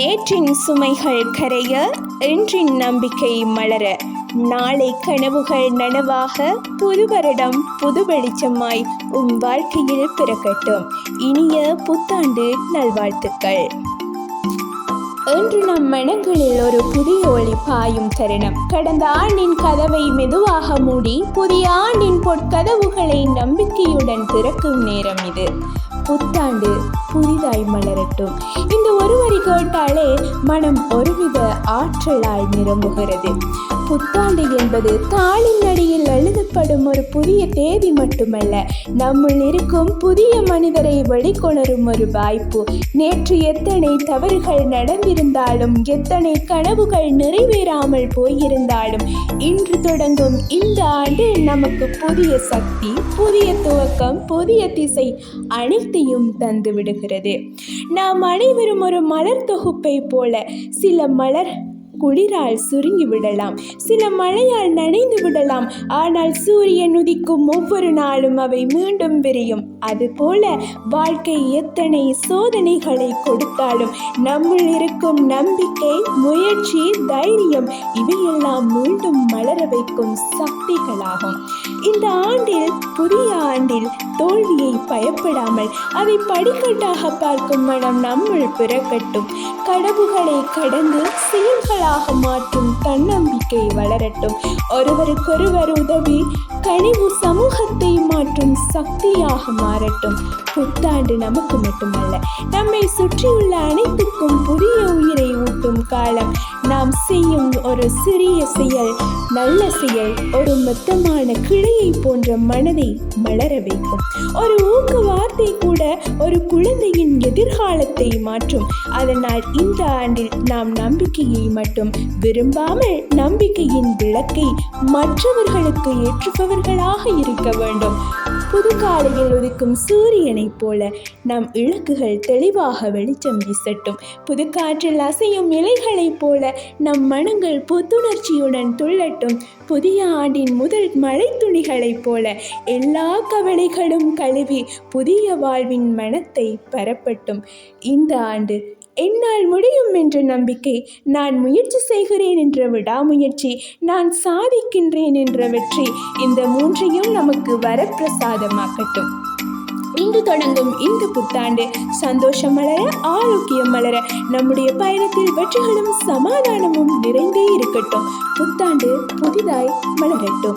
நேற்றின் சுமைகள் கரைய இன்றின் நம்பிக்கை மலர. நாளை கனவுகள் நனவாக புது வருடம் புது வெளிச்சமாய் உம் வாழ்க்கையில் பிறக்கட்டும். இனிய புத்தாண்டு நல்வாழ்த்துக்கள். இன்று நம் மனங்களில் ஒரு புதிய ஒளி பாயும் தருணம். கடந்த ஆண்டின் கதவை மெதுவாக மூடி புதிய ஆண்டின் பொற்கதவுகளை நம்பிக்கையுடன் திறக்கும் நேரம் இது. புத்தாண்டு புதிதாய் மலரட்டும். இந்த ஒரு கேட்டாலே மனம் ஒருவித ஆற்றலால் நிரம்புகிறது. புத்தாண்டு என்பது தாளின் அடியில் எழுதப்படும் ஒரு புதிய தேதி மட்டுமல்ல நம்முள் இருக்கும் புதிய மனிதரை வெளிக்கொணரும் ஒரு வாய்ப்பு. நேற்று எத்தனை தவறுகள் நடந்திருந்தாலும் எத்தனை கனவுகள் நிறைவேறாமல் போயிருந்தாலும் இன்று தொடங்கும் இந்த ஆண்டு நமக்கு புதிய சக்தி புதிய துவக்கம் புதிய திசை அனைத்தையும் தந்து விடுகிறது. நாம் அனைவரும் ஒரு மலர் தொகுப்பை போல சில மலர் குளிரால் சுருங்கி விடலாம். சில மழையால் நனைந்து விடலாம். ஆனால் சூரியன் உதிக்கும் ஒவ்வொரு நாளும் அவை மீண்டும் விரியும். அதுபோல வாழ்க்கை எத்தனை சோதனைகளை கொடுத்தாலும் நம்மில் இருக்கும் நம்பிக்கை முயற்சி தைரியம் இவையெல்லாம் மீண்டும் வைக்கும் சக்திகளாகும். இந்த ஆண்டில் புதிய ஆண்டில் தோல்வியை பயப்படாமல் அதை படிக்கட்டாக பார்க்கும் மனம் நம்முள் பிறக்கட்டும். கடவுகளை கடந்து செயல்களாக மாற்றும் தன்னம்பிக்கை வளரட்டும். ஒருவருக்கொருவர் உதவி கனிவு சமூகத்தை மாற்றும் சக்தியாக மாறட்டும். புத்தாண்டு நமக்கு மட்டுமல்ல நம்மை சுற்றியுள்ள அனைத்துக்கும் புதிய உயிரை ஊட்டும் காலம். நாம் செய்யும் ஒரு சிறிய செயல் நல்ல செயல் ஒரு மொத்தமான கிளையை போன்ற மனதை மலர வைக்கும். ஒரு ஊக்க வார்த்தை கூட ஒரு குழந்தையின் எதிர்காலத்தை மாற்றும். அதனால் இந்த ஆண்டில் நாம் நம்பிக்கையை மட்டும் விரும்பாமல் நம்பிக்கையின் விளக்கை மற்றவர்களுக்கு ஏற்றுபவர்களாக இருக்க வேண்டும். புதுக்காலையில் உதிக்கும் சூரியனைப் போல நம் இலக்குகள் தெளிவாக வெளிச்சம் வீசட்டும். புதுக்காற்றில் அசையும் இலைகளைப் போல நம் மனங்கள் புத்துணர்ச்சியுடன் துள்ளட்டும். புதிய ஆண்டின் முதல் மழை துணிகளைப் போல எல்லா கவலைகளும் கழுவி புதிய வாழ்வின் மனத்தை பரப்பட்டும். இந்த ஆண்டு என்னால் முடியும் என்ற நம்பிக்கை நான் முயற்சி செய்கிறேன் என்ற விடாமுயற்சி நான் சாதிக்கின்றேன் என்ற வெற்றி இந்த மூன்றையும் நமக்கு வரப்பிரசாதமாக்கட்டும். இன்று தொடங்கும் இந்த புத்தாண்டு சந்தோஷம் மலர ஆரோக்கியம் மலர நம்முடைய பயணத்தில் வெற்றிகளும் சமாதானமும் நிறைந்தே இருக்கட்டும். புத்தாண்டு புதிதாய் மலரட்டும்.